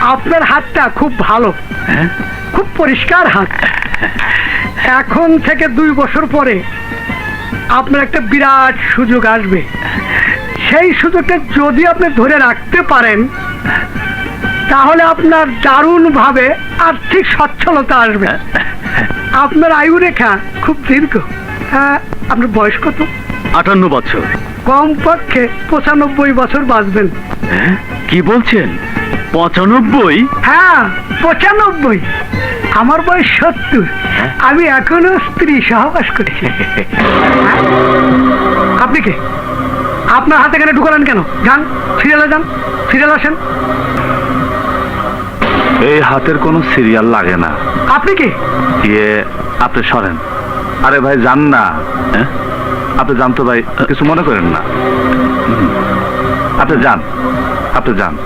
আপনার হাতটা খুব ভালো। হ্যাঁ? খুব পরিষ্কার হাত। এখন থেকে দুই বছর পরে আপনার একটা বিরাট সুযোগ আসবে। সেই সুযোগটা যদি আপনি ধরে রাখতে পারেন তাহলে আপনার দারুণভাবে আর্থিক সচ্ছলতা আসবে। আপনার আয়ু রেখা খুব দীর্ঘ। হ্যাঁ আপনার বয়স কত? আটান্ন বছর। কমপক্ষে পঁচানব্বই বছর বাঁচবেন। হ্যাঁ? কি বলছেন? পঁচানব্বই? হ্যাঁ পঁচানব্বই। আমার বয়স সত্তর। আমি এখনও স্ত্রী সহবাস করছি আপনি কে? আপনার হাতে কেন ঢুকালেন কেন? যান সিরিয়ালে যান সিরিয়াল আসেন। এই হাতের কোনো সিরিয়াল লাগে না। আপনি কে? ইয়ে আপনি সরেন। আরে ভাই যান না। হ্যাঁ? আপনি যান তো ভাই কিছু মনে করেন না। আপনি যান আপনি যান।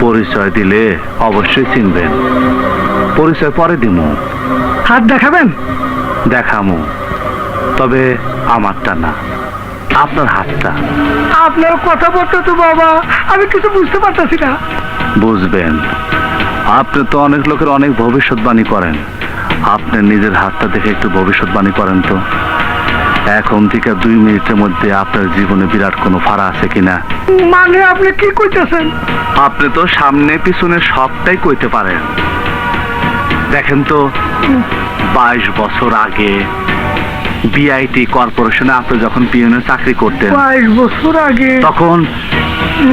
পরিচয় দিলে অবশ্যই চিনবেন। পরিচয় পরে দিমু। হাত দেখাবেন? দেখামু। তবে আমারটা না আপনার হাতটা। আপনার কথা বলতে তো বাবা আমি কিছু বুঝতে পারতেছি না। বুঝবেন। আপনি তো অনেক লোকের অনেক ভবিষ্যৎবাণী করেন। আপনি নিজের হাতটা দেখে একটু ভবিষ্যৎবাণী করেন তো। এখন থেকে দুই মিনিটের মধ্যে আপনার জীবনে বিরাট কোনো ফাড়া আছে কিনা? মানে আপনি কি কইতেছেন? আপনি তো সামনে পিছনে সবটাই কইতে পারেন। দেখেন তো বাইশ বছর আগে বিআইটি কর্পোরেশনে আপনি যখন পিএনের চাকরি করতেন বাইশ বছর আগে? তখন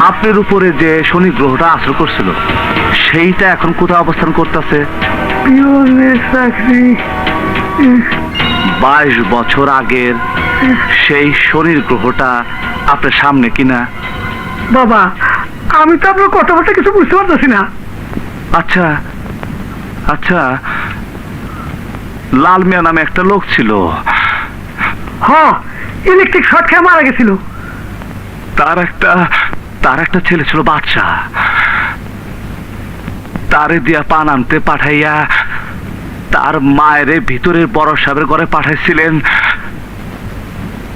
আপনার উপরে যে শনি গ্রহটা আসর করছিল সেইটা এখন কোথায় অবস্থান করতেছে? চাকরি। বাইশ বছর আগের সেই শনির গ্রহটা আপনার সামনে কিনা? বাবা আমি তো আপনার কথাবার্তা কিছু বুঝতে পারতেছি না। আচ্ছা আচ্ছা লাল মিয়া নামে একটা লোক ছিল। হ ইলেকট্রিক শর্ট খেয়ে মারা গেছিল। তার একটা তার একটা ছেলে ছিল বাচ্চা তারে দিয়া পান আনতে পাঠাইয়া তার মায়ের ভিতরের বড় সাহেবের ঘরে পাঠাইছিলেন।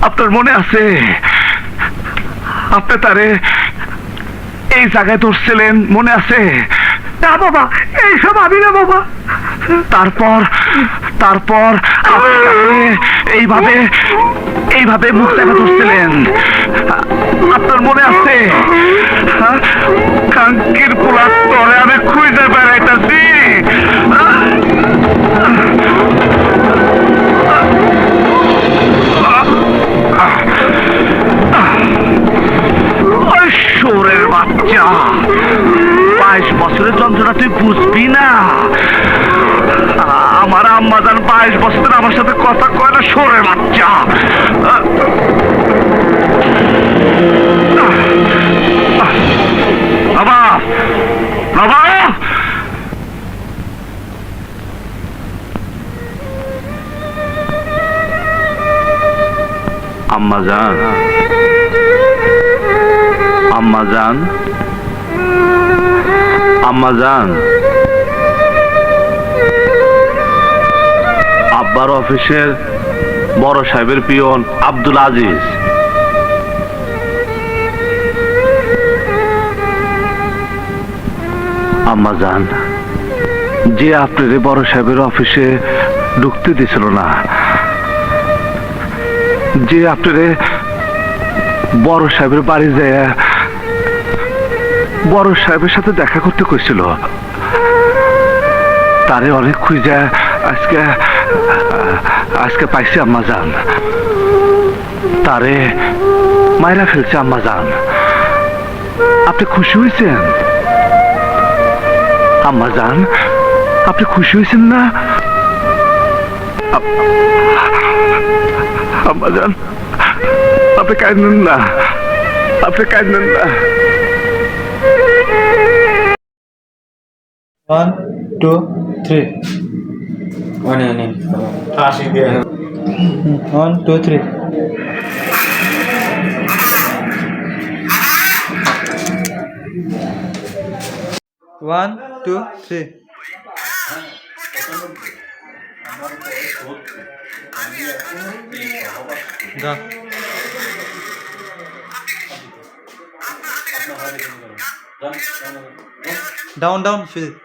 আপনার মনে আছে? আপনি তারে এই জায়গায় ধরছিলেন, মনে আছে? না বাবা, এইসব আমি না বাবা। তারপর তারপর এইভাবে এইভাবে মুখ দেখা ধরছিলেন। আপনার মনে আছে? হ্যাঁ? কাঙ্কির পোলার তরে আমি খুঁজে বেড়াইতেছি। শোরের বাচ্চা। বাইশ বছরের যন্ত্রণা তুই বুঝবি না। আমার আম্মা জান বাইশ বছর আমার সাথে কথা কয় না, সরে বাচ্চা। বাবা বাবা। আম্মা জান আম্মা আব্বার অফিসের বড় সাহেবের পিয়ন আব্দুল আজিজ। আম্মা জান, যে আপনার এই বড় সাহেবের অফিসে ঢুকতে দিছিল না, যে আপনার বড় সাহেবের বাড়ি যায় বড় সাহেবের সাথে দেখা করতে কইছিল, তারে অনেক খুঁজা আজকে আজকে পাইছি আম্মা যান তারে মায়েরা ফেলছে আম্মা যান আপনি খুশি হয়েছেন আম্মা যান আপনি খুশি হয়েছেন না? আম্মা যান আপনি কাঁদেন না। আপনি কাঁদেন না। One, two, three. One, one, one. ফাঁসি দিয়ে One, two, three. One, two, three. যা ডাউন ডাউন সুজিত